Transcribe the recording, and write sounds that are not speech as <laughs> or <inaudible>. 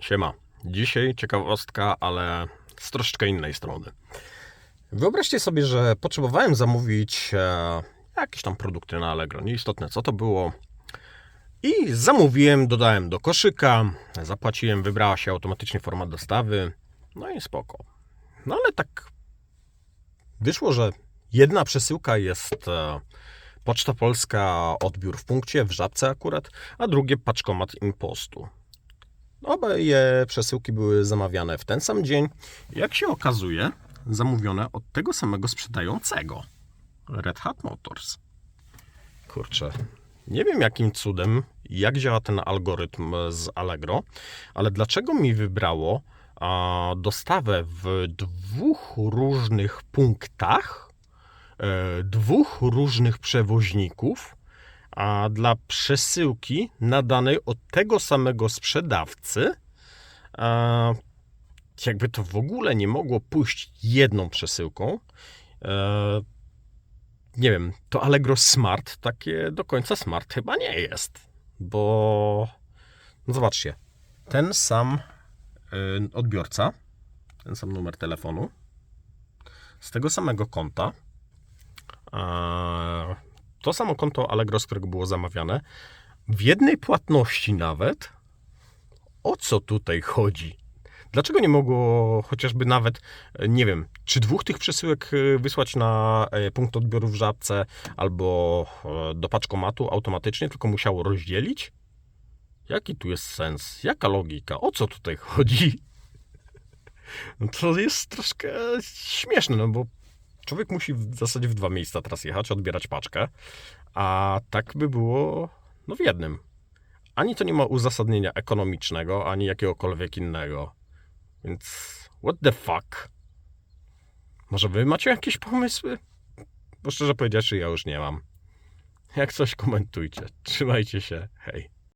Siema. Dzisiaj ciekawostka, ale z troszeczkę innej strony. Wyobraźcie sobie, że potrzebowałem zamówić e, jakieś tam produkty na Allegro. Nieistotne co to było. I zamówiłem, dodałem do koszyka, zapłaciłem, wybrała się automatycznie forma dostawy. No i spoko. No ale tak wyszło, że jedna przesyłka jest e, Poczta Polska, odbiór w punkcie, w żabce akurat, a drugie paczkomat impostu. Obie przesyłki były zamawiane w ten sam dzień. Jak się okazuje, zamówione od tego samego sprzedającego. Red Hat Motors. Kurczę, nie wiem jakim cudem, jak działa ten algorytm z Allegro, ale dlaczego mi wybrało a, dostawę w dwóch różnych punktach, e, dwóch różnych przewoźników, a dla przesyłki nadanej od tego samego sprzedawcy, jakby to w ogóle nie mogło pójść jedną przesyłką. E, nie wiem, to Allegro Smart takie do końca smart chyba nie jest, bo no zobaczcie, ten sam y, odbiorca, ten sam numer telefonu, z tego samego konta, to samo konto Allegro, z którego było zamawiane, w jednej płatności nawet, o co tutaj chodzi? Dlaczego nie mogło chociażby nawet, e, nie wiem, czy dwóch tych przesyłek e, wysłać na e, punkt odbioru w żabce albo do paczkomatu automatycznie, tylko musiało rozdzielić? Jaki tu jest sens? Jaka logika? O co tutaj chodzi? <laughs> No to jest troszkę śmieszne, no bo człowiek musi w zasadzie w dwa miejsca teraz jechać, odbierać paczkę, a tak by było no w jednym. Ani to nie ma uzasadnienia ekonomicznego, ani jakiegokolwiek innego. Więc what the fuck? Może wy macie jakieś pomysły? Bo szczerze powiedziawszy, ja już nie mam. Jak coś komentujcie. Trzymajcie się. Hej.